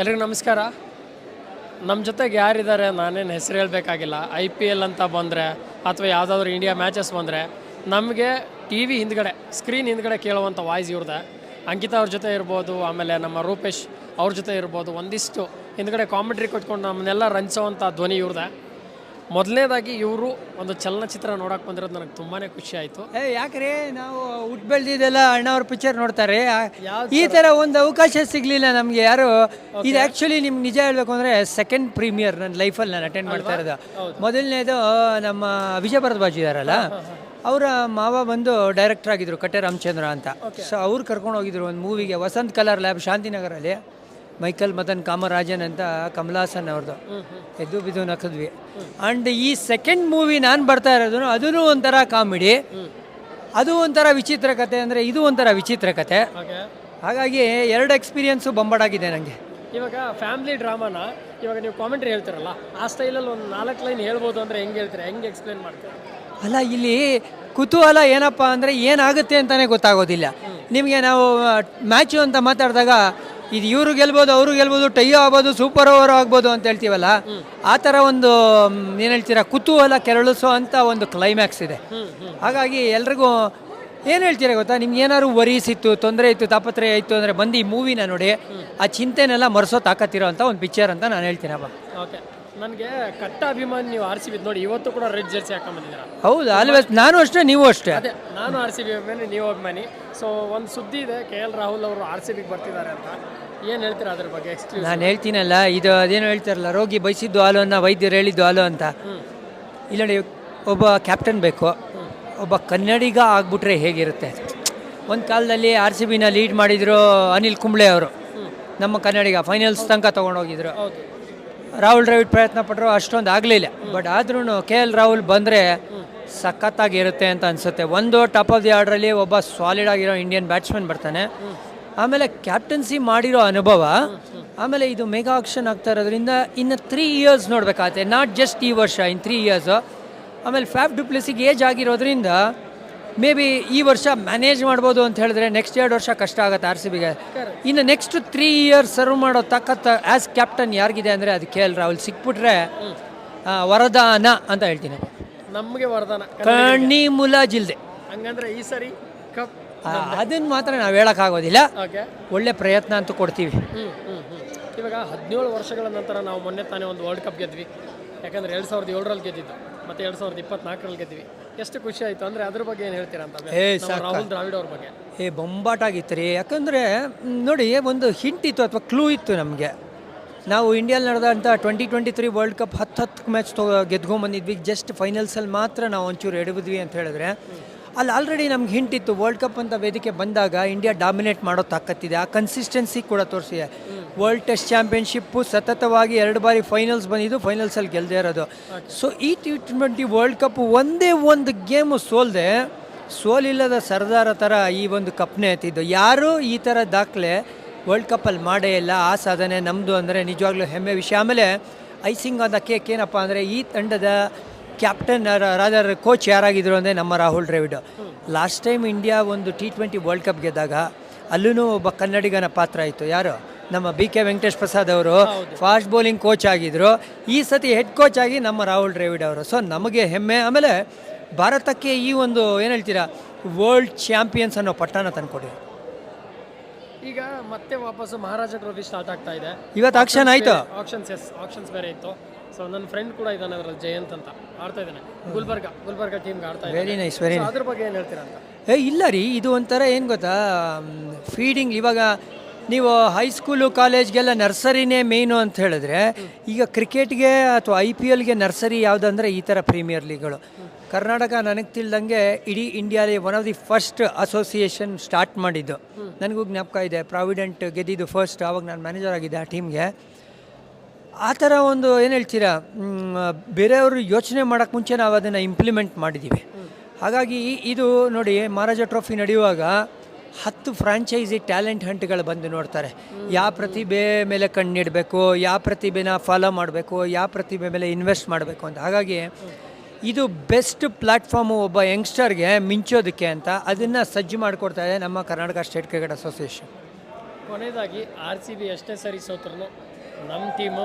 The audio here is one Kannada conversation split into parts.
ಎಲ್ರಿಗೂ ನಮಸ್ಕಾರ. ನಮ್ಮ ಜೊತೆಗೆ ಯಾರಿದ್ದಾರೆ ನಾನೇನು ಹೆಸರು ಹೇಳಬೇಕಾಗಿಲ್ಲ. ಐ ಪಿ ಎಲ್ ಅಂತ ಬಂದರೆ ಅಥವಾ ಯಾವುದಾದ್ರೂ ಇಂಡಿಯಾ ಮ್ಯಾಚಸ್ ಬಂದರೆ ನಮಗೆ ಟಿ ವಿ ಹಿಂದ್ಗಡೆ ಸ್ಕ್ರೀನ್ ಹಿಂದ್ಗಡೆ ಕೇಳುವಂಥ ವಾಯ್ಸ್ ಇವ್ರದೆ. ಅಂಕಿತಾ ಅವ್ರ ಜೊತೆ ಇರ್ಬೋದು, ಆಮೇಲೆ ನಮ್ಮ ರೂಪೇಶ್ ಅವ್ರ ಜೊತೆ ಇರ್ಬೋದು, ಒಂದಿಷ್ಟು ಹಿಂದ್ಗಡೆ ಕಾಮೆಂಟ್ರಿ ಕೊಟ್ಕೊಂಡು ನಮ್ಮನ್ನೆಲ್ಲ ರಂಚೋವಂಥ ಧ್ವನಿ ಇವ್ರದೆ. ಮೊದಲನೇದಾಗಿ ಇವರು ಒಂದು ಚಲನಚಿತ್ರ ನೋಡೋಕೆ ಬಂದಿರೋದು ನನಗೆ ತುಂಬಾ ಖುಷಿ ಆಯ್ತು. ಏ ಯಾಕ್ರಿ? ನಾವು ಹುಟ್ಟು ಬೆಳೆದಿದ್ದೆಲ್ಲ ಅಣ್ಣವ್ರ ಪಿಕ್ಚರ್ ನೋಡ್ತಾರೆ. ಈ ತರ ಒಂದು ಅವಕಾಶ ಸಿಗ್ಲಿಲ್ಲ ನಮ್ಗೆ ಯಾರು. ಇದು ಆಕ್ಚುಲಿ ನಿಮ್ಗೆ ನಿಜ ಹೇಳ್ಬೇಕು ಅಂದ್ರೆ ಸೆಕೆಂಡ್ ಪ್ರೀಮಿಯರ್ ನನ್ನ ಲೈಫಲ್ಲಿ ನಾನು ಅಟೆಂಡ್ ಮಾಡ್ತಾ ಇರೋದು. ಮೊದಲನೇದು ನಮ್ಮ ವಿಜಯ ಬಾಜು ಇದಾರಲ್ಲ? ಅವರ ಮಾವ ಬಂದು ಡೈರೆಕ್ಟರ್ ಆಗಿದ್ರು ಕಟ್ಟೆ ರಾಮಚಂದ್ರ ಅಂತ. ಸೊ ಅವ್ರು ಕರ್ಕೊಂಡು ಹೋಗಿದ್ರು ಒಂದು ಮೂವಿಗೆ ವಸಂತ್ ಕಲರ್ ಲ್ಯಾಬ್ ಶಾಂತಿನಗರಲ್ಲಿ. ಮೈಕಲ್ ಮದನ್ ಕಾಮರಾಜನ್ ಅಂತ ಕಮಲಾಸನ್ ಅವ್ರದ್ದು ಎದ್ದು ಬಿದ್ದು ನಕ್ಕದ್ವಿ ಅಂಡ್ ಈ ಸೆಕೆಂಡ್ ಮೂವಿ ನಾನು ಬರ್ತಾ ಇರೋದು ಅದೂ ಒಂಥರ ಕಾಮಿಡಿ ಅದು ಒಂಥರ ವಿಚಿತ್ರ ಕತೆ ಅಂದರೆ ಇದು ಒಂಥರ ವಿಚಿತ್ರ ಕತೆ. ಹಾಗಾಗಿ ಎರಡು ಎಕ್ಸ್ಪೀರಿಯನ್ಸು ಬಂಬಡಾಗಿದೆ ನನಗೆ ಇವಾಗ ಫ್ಯಾಮಿಲಿ ಡ್ರಾಮಾನ ಇವಾಗ ನೀವು ಕಾಮೆಂಟ್ರಿ ಹೇಳ್ತಿರಲ್ಲ ಆ ಸ್ಟೈಲಲ್ಲಿ ಒಂದು ನಾಲ್ಕು ಲೈನ್ ಹೇಳ್ಬೋದು ಅಂದರೆ ಹೆಂಗೆ ಹೇಳ್ತೀರಾ? ಹೆಂಗೆ ಎಕ್ಸ್ಪ್ಲೇನ್ ಮಾಡ್ತಾರೆ? ಅಲ್ಲ ಇಲ್ಲಿ ಕುತೂಹಲ ಏನಪ್ಪ ಅಂದರೆ ಏನಾಗುತ್ತೆ ಅಂತಲೇ ಗೊತ್ತಾಗೋದಿಲ್ಲ. ನಿಮಗೆ ನಾವು ಮ್ಯಾಚು ಅಂತ ಮಾತಾಡಿದಾಗ ಇದು ಇವರು ಗೆಲ್ಬೋದು ಅವರು ಗೆಲ್ಬೋದು ಟೈ ಆಗ್ಬೋದು ಸೂಪರ್ ಓವರ್ ಆಗ್ಬೋದು ಅಂತ ಹೇಳ್ತೀವಲ್ಲ ಆ ಥರ ಒಂದು ಏನು ಹೇಳ್ತೀರಾ ಕುತೂಹಲ ಕೆರಳಿಸೋ ಅಂತ ಒಂದು ಕ್ಲೈಮ್ಯಾಕ್ಸ್ ಇದೆ. ಹಾಗಾಗಿ ಎಲ್ರಿಗೂ ಏನು ಹೇಳ್ತೀರಾ ಗೊತ್ತಾ? ನಿಮ್ಗೆ ಏನಾದ್ರು ವರೀಸ್ ಇತ್ತು ತೊಂದರೆ ಇತ್ತು ತಾಪತ್ರಯ ಇತ್ತು ಅಂದರೆ ಬಂದು ಈ ಮೂವಿನ ನೋಡಿ ಆ ಚಿಂತೆನೆಲ್ಲ ಮರೆಸೋ ತಾಕತ್ತಿರೋ ಅಂತ ಒಂದು ಪಿಕ್ಚರ್ ಅಂತ ನಾನು ಹೇಳ್ತೀನಪ್ಪ ಓಕೆ. ನನಗೆ ಕಟ್ಟ ಅಭಿಮಾನಿ ನೀವು ಆರ್ ಸಿ ಬಿ ನೋಡಿ ಇವತ್ತು ಕೂಡ ರೆಡ್ ಜರ್ಸಿ ಹಾಕೊಂಡ್ಬಂದಿದ್ದೀರಾ ಹೌದು ಆಲ್ವೇಸ್ ನಾನು ಅಷ್ಟೇ ನೀವು ಅಷ್ಟೇ. ಅದೇ ನಾನು ಆರ್ ಸಿ ಬಿ ಅಭಿಮಾನಿ ನೀವು ಅಭಿಮಾನಿ. ಸೊ ಒಂದು ಸುದ್ದಿ ಇದೆ ಕೆ ಎಲ್ ರಾಹುಲ್ ಅವರು ಆರ್ ಸಿ ಬಿಗೆ ಬರ್ತಿದ್ದಾರೆ ಅಂತ. ಏನು ಹೇಳ್ತೀರಾ ಅದ್ರ ಬಗ್ಗೆ? ನಾನು ಹೇಳ್ತೀನಲ್ಲ ಇದು ಅದೇನು ಹೇಳ್ತಾರಲ್ಲ ರೋಗಿ ಬಯಸಿದ್ದು ಹಾಲು ಅನ್ನ ವೈದ್ಯರು ಹೇಳಿದ್ದು ಹಾಲು ಅಂತ. ಇಲ್ಲ ನೋಡಿ ಒಬ್ಬ ಕ್ಯಾಪ್ಟನ್ ಬೇಕು. ಒಬ್ಬ ಕನ್ನಡಿಗ ಆಗ್ಬಿಟ್ರೆ ಹೇಗಿರುತ್ತೆ? ಒಂದು ಕಾಲದಲ್ಲಿ ಆರ್ ಸಿ ಬಿನ ಲೀಡ್ ಮಾಡಿದ್ರು ಅನಿಲ್ ಕುಂಬ್ಳೆ ಅವರು. ನಮ್ಮ ಕನ್ನಡಿಗ ಫೈನಲ್ಸ್ ತನಕ ತೊಗೊಂಡೋಗಿದ್ರು. ರಾಹುಲ್ ದ್ರಾವಿಡ್ ಪ್ರಯತ್ನ ಪಟ್ಟರು ಅಷ್ಟೊಂದು ಆಗಲಿಲ್ಲ. ಬಟ್ ಆದ್ರೂ ಕೆ ಎಲ್ ರಾಹುಲ್ ಬಂದರೆ ಸಖತ್ತಾಗಿರುತ್ತೆ ಅಂತ ಅನಿಸುತ್ತೆ. ಒಂದು ಟಾಪ್ ಆಫ್ ದಿ ಆರ್ಡ್ರಲ್ಲಿ ಒಬ್ಬ ಸಾಲಿಡ್ ಆಗಿರೋ ಇಂಡಿಯನ್ ಬ್ಯಾಟ್ಸ್ಮನ್ ಬರ್ತಾನೆ. ಆಮೇಲೆ ಕ್ಯಾಪ್ಟನ್ಸಿ ಮಾಡಿರೋ ಅನುಭವ ಆಮೇಲೆ ಇದು ಮೆಗಾ ಆಕ್ಷನ್ ಆಗ್ತಾ ಇರೋದ್ರಿಂದ ಇನ್ನು ತ್ರೀ ಇಯರ್ಸ್ ನೋಡಬೇಕಾಗತ್ತೆ ನಾಟ್ ಜಸ್ಟ್ ಈ ವರ್ಷ ಇನ್ ತ್ರೀ ಇಯರ್ಸು ಆಮೇಲೆ ಫ್ಯಾಫ್ ಡುಪ್ಲೆಸಿಗೆ ಏಜ್ ಆಗಿರೋದ್ರಿಂದ ಮೇ ಬಿ ಈ ವರ್ಷ ಮ್ಯಾನೇಜ್ ಮಾಡ್ಬೋದು ಅಂತ ಹೇಳಿದ್ರೆ ನೆಕ್ಸ್ಟ್ ಎರಡು ವರ್ಷ ಕಷ್ಟ ಆಗುತ್ತೆ ಆರ್ ಸಿ ಬಿಗೆ ಇನ್ನು ನೆಕ್ಸ್ಟ್ ತ್ರೀ ಇಯರ್ಸ್ ಸರ್ವ್ ಮಾಡೋ ತಕ್ಕಂಥ ಆ್ಯಸ್ ಕ್ಯಾಪ್ಟನ್ ಯಾರಿಗಿದೆ ಅಂದರೆ ಅದು ಕೆ ಎಲ್ ರಾಹುಲ್ ಸಿಕ್ಬಿಟ್ರೆ ವರದಾನ ಅಂತ ಹೇಳ್ತೀನಿ. ನಮಗೆ ವರದಾನ. ಕಣ್ಣಿ ಮುಲಾಜಿಲ್ದೆ ಹಂಗಂದ್ರೆ ಈ ಸರಿ ಕಪ್ ಅದನ್ನು ಮಾತ್ರ ನಾವು ಹೇಳೋಕ್ಕಾಗೋದಿಲ್ಲ ಒಳ್ಳೆ ಪ್ರಯತ್ನ ಅಂತೂ ಕೊಡ್ತೀವಿ. ಇವಾಗ ಹದಿನೇಳು ವರ್ಷಗಳ ನಂತರ ನಾವು ಮೊನ್ನೆ ತಾನೇ ಒಂದು ವರ್ಲ್ಡ್ ಕಪ್ ಗೆದ್ವಿ. ಯಾಕಂದ್ರೆ ಎರಡು ಸಾವಿರದ ಏಳರಲ್ಲಿ ಗೆದ್ದಿದ್ದು. ಮತ್ತೆ ಎರಡು ಸಾವಿರದ ಇಪ್ಪತ್ನಾಲ್ಕರಲ್ಲಿ ಗೆದ್ವಿ ಎಷ್ಟು ಖುಷಿ ಆಯಿತು ಅಂದರೆ ಅದ್ರ ಬಗ್ಗೆ ಏನು ಹೇಳ್ತೀರಾ ಅಂತ ಏ, ನಮ್ಮ ರಾಹುಲ್ ದ್ರಾವಿಡ್ ಅವ್ರ ಬಗ್ಗೆ. ಏ ಬೊಂಬಾಟಾಗಿತ್ತು ರೀ. ಯಾಕಂದರೆ ನೋಡಿ ಒಂದು ಹಿಂಟ್ ಇತ್ತು ಅಥವಾ ಕ್ಲೂ ಇತ್ತು ನಮಗೆ. ನಾವು ಇಂಡಿಯಲ್ಲಿ ನಡೆದಂಥ twenty twenty three world cup ಹತ್ತು ಹತ್ತು ಮ್ಯಾಚ್ ತೊ ಗೆದ್ಕೊಂಬಂದಿದ್ವಿ ಜಸ್ಟ್ ಫೈನಲ್ಸಲ್ಲಿ ಮಾತ್ರ ನಾವು ಒಂಚೂರು ಎಡಬಿದ್ವಿ ಅಂತ ಹೇಳಿದ್ರೆ. ಅಲ್ಲಿ ಆಲ್ರೆಡಿ ನಮ್ಗೆ ಹಿಂಟ್ ಇತ್ತು ವರ್ಲ್ಡ್ ಕಪ್ ಅಂತ ವೇದಿಕೆ ಬಂದಾಗ ಇಂಡಿಯಾ ಡಾಮಿನೇಟ್ ಮಾಡೋ ತಾಕತ್ತಿದೆ. ಆ ಕನ್ಸಿಸ್ಟೆನ್ಸಿ ಕೂಡ ತೋರಿಸಿದೆ. ವರ್ಲ್ಡ್ ಟೆಸ್ಟ್ ಚಾಂಪಿಯನ್ಶಿಪ್ಪು ಸತತವಾಗಿ ಎರಡು ಬಾರಿ ಫೈನಲ್ಸ್ ಬಂದಿದ್ದು ಫೈನಲ್ಸಲ್ಲಿ ಗೆಲ್ಲದೆ ಇರೋದು. ಸೊ ಈ ಟಿ ಟ್ವೆಂಟಿ ವರ್ಲ್ಡ್ ಕಪ್ ಒಂದೇ ಒಂದು ಗೇಮು ಸೋಲ್ದೆ ಸೋಲಿಲ್ಲದ ಸರ್ದಾರ ಥರ ಈ ಒಂದು ಕಪ್ನೇ ಎತ್ತಿದ್ದು. ಯಾರೂ ಈ ಥರ ದಾಖಲೆ ವರ್ಲ್ಡ್ ಕಪ್ಪಲ್ಲಿ ಮಾಡೇ ಇಲ್ಲ. ಆ ಸಾಧನೆ ನಮ್ಮದು ಅಂದರೆ ನಿಜವಾಗ್ಲೂ ಹೆಮ್ಮೆ ವಿಷಯ. ಆಮೇಲೆ ಐಸಿಂಗ್ ಆದ ಕೇಕ್ ಏನಪ್ಪ ಅಂದರೆ ಈ ತಂಡದ ಕ್ಯಾಪ್ಟನ್ ರಾದರ್ ಕೋಚ್ ಯಾರಾಗಿದ್ರು ಅಂದರೆ ನಮ್ಮ Rahul Dravid. Last time India ಒಂದು ಟಿ ಟ್ವೆಂಟಿ ವರ್ಲ್ಡ್ ಕಪ್ ಗೆದ್ದಾಗ ಅಲ್ಲೂ ಒಬ್ಬ ಕನ್ನಡಿಗನ ಪಾತ್ರ ಇತ್ತು. ಯಾರು? ನಮ್ಮ ಬಿ ಕೆ ವೆಂಕಟೇಶ್ ಪ್ರಸಾದ್ ಅವರು ಫಾಸ್ಟ್ ಬೌಲಿಂಗ್ ಕೋಚ್ ಆಗಿದ್ರು. ಈ ಸತಿ ಹೆಡ್ ಕೋಚ್ ಆಗಿ ನಮ್ಮ ರಾಹುಲ್ ದ್ರಾವಿಡ್ ಅವರು. ಸೊ ನಮಗೆ ಹೆಮ್ಮೆ. ಆಮೇಲೆ ಭಾರತಕ್ಕೆ ಈ ಒಂದು ಏನು ಹೇಳ್ತೀರಾ ವರ್ಲ್ಡ್ ಚಾಂಪಿಯನ್ಸ್ ಅನ್ನೋ ಪಟ್ಟಣ ತಂದುಕೊಡಿ. ಈಗ ಮತ್ತೆ ವಾಪಸ್ಸು ಮಹಾರಾಜ ಟ್ರೋಫಿ ಸ್ಟಾರ್ಟ್ ಆಗ್ತಾ ಇದೆ. ಇವತ್ತು ಆಕ್ಷನ್ ಆಯಿತು? ಆಕ್ಷನ್ಸ್ ಎಸ್ ಆಕ್ಷನ್ಸ್ ಬೇರೆ ಇತ್ತು. ಸೊ ನನ್ನ ಫ್ರೆಂಡ್ ಕೂಡ ಇದ್ದಾನೆ ಅದರಲ್ಲಿ ಜಯಂತ್ ಅಂತ. ಆಡ್ತಾ ಇದ್ದಾನೆ. ಗುಲ್ಬರ್ಗ ಗುಲ್ಬರ್ಗ ಟೀಮ್ಗೆ ಆಡ್ತಾ ವೆರಿ ನೈಸ್ ವೆರಿ ಅದ್ರ ಬಗ್ಗೆ ಏನು ಹೇಳ್ತೀರಾ ಅಂತ? ಏ ಇಲ್ಲ ರೀ ಇದು ಒಂಥರ ಏನು ಗೊತ್ತಾ ಫೀಡಿಂಗ್ ಇವಾಗ ನೀವು ಹೈಸ್ಕೂಲು ಕಾಲೇಜ್ಗೆಲ್ಲ ನರ್ಸರಿನೇ ಮೇಯ್ನು ಅಂತ ಹೇಳಿದ್ರೆ, ಈಗ ಕ್ರಿಕೆಟ್ಗೆ ಅಥವಾ ಐ ಪಿ ಎಲ್ಗೆ ನರ್ಸರಿ ಯಾವುದಂದ್ರೆ ಈ ಥರ ಪ್ರೀಮಿಯರ್ ಲೀಗ್ಗಳು ಕರ್ನಾಟಕ ನನಗೆ ತಿಳಿದಂಗೆ ಇಡೀ ಇಂಡಿಯಾಲಿ one of the first association start ಮಾಡಿದ್ದು. ನನಗೂ ಜ್ಞಾಪಕ ಇದೆ ಪ್ರಾವಿಡೆಂಟ್ ಗೆದ್ದಿದ್ದು ಫಸ್ಟ್ ಆವಾಗ ನಾನು ಮ್ಯಾನೇಜರ್ ಆಗಿದ್ದೆ ಆ ಟೀಮ್ಗೆ ಆ ಥರ ಒಂದು ಏನು ಹೇಳ್ತೀರಾ ಬೇರೆಯವರು ಯೋಚನೆ ಮಾಡೋಕ್ಕೆ ಮುಂಚೆ ನಾವು ಅದನ್ನು ಇಂಪ್ಲಿಮೆಂಟ್ ಮಾಡಿದ್ದೀವಿ ಹಾಗಾಗಿ ಇದು ನೋಡಿ ಮಹಾರಾಜ ಟ್ರೋಫಿ ನಡೆಯುವಾಗ ಹತ್ತು ಫ್ರಾಂಚೈಸಿ ಟ್ಯಾಲೆಂಟ್ ಹಂಟ್ಗಳು ಬಂದು ನೋಡ್ತಾರೆ. ಯಾವ ಪ್ರತಿಭೆ ಮೇಲೆ ಕಣ್ಣಿಡಬೇಕು ಯಾವ ಪ್ರತಿಭೆನ ಫಾಲೋ ಮಾಡಬೇಕು ಯಾವ ಪ್ರತಿಭೆ ಮೇಲೆ ಇನ್ವೆಸ್ಟ್ ಮಾಡಬೇಕು ಅಂತ. ಹಾಗಾಗಿ ಇದು ಬೆಸ್ಟ್ ಪ್ಲ್ಯಾಟ್ಫಾರ್ಮು ಒಬ್ಬ ಯಂಗ್ಸ್ಟರ್ಗೆ ಮಿಂಚೋದಕ್ಕೆ ಅಂತ ಅದನ್ನು ಸಜ್ಜು ಮಾಡಿಕೊಡ್ತಾ ಇದೆ ನಮ್ಮ ಕರ್ನಾಟಕ ಸ್ಟೇಟ್ ಕ್ರಿಕೆಟ್ ಅಸೋಸಿಯೇಷನ್. ಕೊನೆಯದಾಗಿ ಆರ್ ಸಿ ಬಿ ಎಷ್ಟೇ ಸರಿ ಸೋತ್ರು ನಮ್ಮ ಟೀಮು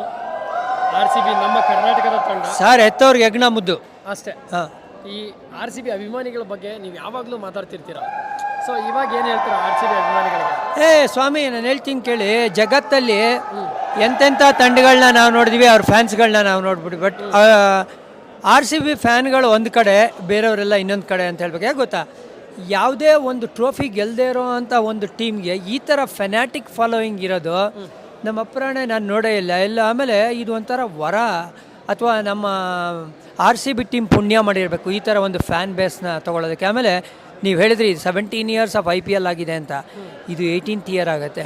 ಆರ್ ಸಿ ಬಿ ನಮ್ಮ ಕರ್ನಾಟಕದ ತಂಡ. ಸರ್ ಎತ್ತವ್ರಿಗೆ ಯಜ್ಞ ಮುದ್ದು. ಅಷ್ಟೇ. ಹಾಂ. ಈ ಆರ್ ಸಿ ಬಿ ಅಭಿಮಾನಿಗಳ ಬಗ್ಗೆ ನೀವು ಯಾವಾಗಲೂ ಮಾತಾಡ್ತಿರ್ತೀರ? ಸೊ ಇವಾಗ ಏನು ಹೇಳ್ತೀರಾ ಆರ್ ಸಿ ಬಿ ಅಭಿಮಾನಿಗಳಿಗೆ? ಏ ಸ್ವಾಮಿ ನಾನು ಹೇಳ್ತೀನಿ ಕೇಳಿ. ಜಗತ್ತಲ್ಲಿ ಎಂತೆಂಥ ತಂಡಗಳನ್ನ ನಾವು ನೋಡಿದ್ವಿ ಅವ್ರ ಫ್ಯಾನ್ಸ್ಗಳನ್ನ ನಾವು ನೋಡ್ಬಿಟ್ಟು ಬಟ್ ಆರ್ ಸಿ ಬಿ ಫ್ಯಾನ್ಗಳು ಒಂದು ಕಡೆ ಬೇರೆಯವರೆಲ್ಲ ಇನ್ನೊಂದು ಕಡೆ ಅಂತ ಹೇಳ್ಬೇಕು. ಯಾಕೆ ಗೊತ್ತಾ? ಯಾವುದೇ ಒಂದು ಟ್ರೋಫಿ ಗೆಲ್ಲದೆ ಇರೋ ಅಂಥ ಒಂದು ಟೀಮ್ಗೆ ಈ ಥರ ಫೆನಾಟಿಕ್ ಫಾಲೋಯಿಂಗ್ ಇರೋದು ನಮ್ಮ ಅಪ್ರಾಣೆ ನಾನು ನೋಡೇ ಇಲ್ಲ. ಎಲ್ಲ ಆಮೇಲೆ ಇದು ಒಂಥರ ವರ ಅಥವಾ ನಮ್ಮ ಆರ್ ಸಿ ಬಿ ಟೀಮ್ ಪುಣ್ಯ ಮಾಡಿರಬೇಕು. ಈ ಥರ ಒಂದು ಫ್ಯಾನ್ ಬೇಸ್ನ ತೊಗೊಳೋದಕ್ಕೆ. ಆಮೇಲೆ ನೀವು ಹೇಳಿದ್ರಿ seventeen years of I P L ಆಗಿದೆ ಅಂತ. ಇದು ಏಯ್ಟೀನ್ತ್ ಇಯರ್ ಆಗುತ್ತೆ.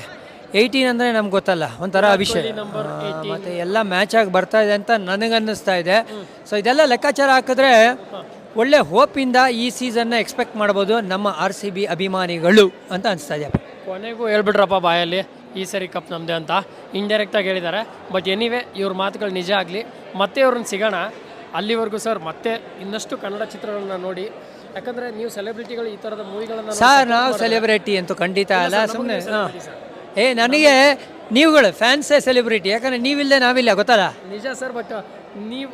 ಏಯ್ಟೀನ್ ಅಂದರೆ ನಮ್ಗೆ ಗೊತ್ತಲ್ಲ ಒಂಥರ ವಿಷಯ. ಮತ್ತು ಎಲ್ಲ ಮ್ಯಾಚ್ ಆಗಿ ಬರ್ತಾ ಇದೆ ಅಂತ ನನಗೆ ಅನ್ನಿಸ್ತಾ ಇದೆ ಸೊ ಇದೆಲ್ಲ ಲೆಕ್ಕಾಚಾರ ಹಾಕಿದ್ರೆ ಒಳ್ಳೆ ಹೋಪಿಂದ ಈ ಸೀಸನ್ನ ಎಕ್ಸ್ಪೆಕ್ಟ್ ಮಾಡ್ಬೋದು ನಮ್ಮ ಆರ್ ಸಿ ಬಿ ಅಭಿಮಾನಿಗಳು ಅಂತ ಅನಿಸ್ತಾ ಇದೆ. ಕೊನೆಗೂ ಹೇಳ್ಬಿಟ್ರಪ್ಪ ಬಾಯಲ್ಲಿ ಈ ಸರಿ ಕಪ್ ನಮ್ಮದೇ ಅಂತ. ಇಂಡೈರೆಕ್ಟಾಗಿ ಹೇಳಿದ್ದಾರೆ. ಬಟ್ ಎನಿವೆ ಇವ್ರ ಮಾತುಗಳು ನಿಜ ಆಗಲಿ. ಮತ್ತೆ ಇವ್ರನ್ನ ಸಿಗೋಣ. ಅಲ್ಲಿವರೆಗೂ ಸರ್ ಮತ್ತೆ ಇನ್ನಷ್ಟು ಕನ್ನಡ ಚಿತ್ರಗಳನ್ನ ನೋಡಿ. ಯಾಕಂದರೆ ನೀವು ಸೆಲೆಬ್ರಿಟಿಗಳು ಈ ಥರದ ಮೂವಿಗಳನ್ನು ಸರ್ ನಾವು ಸೆಲೆಬ್ರಿಟಿ ಅಂತೂ ಖಂಡಿತ ಅಲ್ಲ ಸುಮ್ಮನೆ ಏ ನನಗೆ ನೀವುಗಳು ಫ್ಯಾನ್ಸೇ ಸೆಲೆಬ್ರಿಟಿ ಯಾಕಂದ್ರೆ ನೀವಿಲ್ಲದೆ ನಾವಿಲ್ಲ ಗೊತ್ತಲ್ಲ? ನಿಜ ಸರ್ ಬಟ್ ನೀವು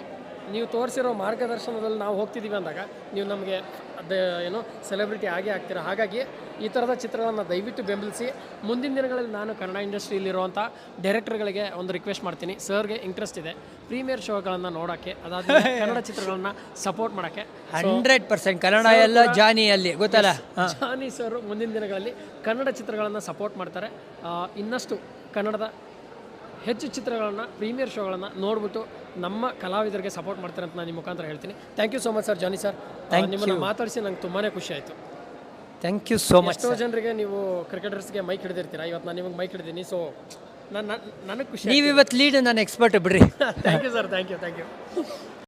ನೀವು ತೋರಿಸಿರೋ ಮಾರ್ಗದರ್ಶನದಲ್ಲಿ ನಾವು ಹೋಗ್ತಿದ್ದೀವಿ ಅಂದಾಗ ನೀವು ನಮಗೆ ಅದೇ ಏನು ಸೆಲೆಬ್ರಿಟಿ ಆಗೇ ಆಗ್ತೀರಾ? ಹಾಗಾಗಿ ಈ ಥರದ ಚಿತ್ರಗಳನ್ನು ದಯವಿಟ್ಟು ಬೆಂಬಲಿಸಿ. ಮುಂದಿನ ದಿನಗಳಲ್ಲಿ ನಾನು ಕನ್ನಡ ಇಂಡಸ್ಟ್ರಿಯಲ್ಲಿರುವಂಥ ಡೈರೆಕ್ಟರ್ಗಳಿಗೆ ಒಂದು ರಿಕ್ವೆಸ್ಟ್ ಮಾಡ್ತೀನಿ. ಸರ್ಗೆ ಇಂಟ್ರೆಸ್ಟ್ ಇದೆ. ಪ್ರೀಮಿಯರ್ ಶೋಗಳನ್ನು ನೋಡೋಕ್ಕೆ ಅದಾದ ಕನ್ನಡ ಚಿತ್ರಗಳನ್ನ ಸಪೋರ್ಟ್ ಮಾಡೋಕ್ಕೆ. ಹಂಡ್ರೆಡ್ ಪರ್ಸೆಂಟ್ ಕನ್ನಡ ಎಲ್ಲ ಜಾನಿಯಲ್ಲಿ ಗೊತ್ತಲ್ಲ? ಜಾನಿ ಸರ್ ಮುಂದಿನ ದಿನಗಳಲ್ಲಿ ಕನ್ನಡ ಚಿತ್ರಗಳನ್ನು ಸಪೋರ್ಟ್ ಮಾಡ್ತಾರೆ. ಇನ್ನಷ್ಟು ಕನ್ನಡದ ಹೆಚ್ಚು ಚಿತ್ರಗಳನ್ನು ಪ್ರೀಮಿಯರ್ ಶೋಗಳನ್ನು ನೋಡ್ಬಿಟ್ಟು ನಮ್ಮ ಕಲಾವಿದರಿಗೆ ಸಪೋರ್ಟ್ ಮಾಡ್ತಾರೆ ಅಂತ ನಾನು ನಿಮ್ಮ ಮುಖಾಂತರ ಹೇಳ್ತೀನಿ. Thank you so much sir Johnny sir ನಿಮ್ಮನ್ನು ಮಾತಾಡಿಸಿ ನಂಗೆ ತುಂಬಾ ಖುಷಿ ಆಯಿತು. ಥ್ಯಾಂಕ್ ಯು ಸೋ ಮಚ್ ಎಷ್ಟೋ ಜನರಿಗೆ ನೀವು ಕ್ರಿಕೆಟರ್ಸ್ಗೆ ಮೈಕ್ ಹಿಡಿದಿರ್ತೀರಾ? ಇವತ್ತು ನಾನು ನಿಮಗೆ ಮೈಕ್ ಹಿಡಿದೀನಿ ಸೊ ನನ್ನ ನನಗೆ ಖುಷಿ ನೀವು ಇವತ್ತು ಲೀಡ್ ನಾನು ಎಕ್ಸ್ಪರ್ಟ್ ಬಿಡ್ರಿ. Thank you sir thank you thank you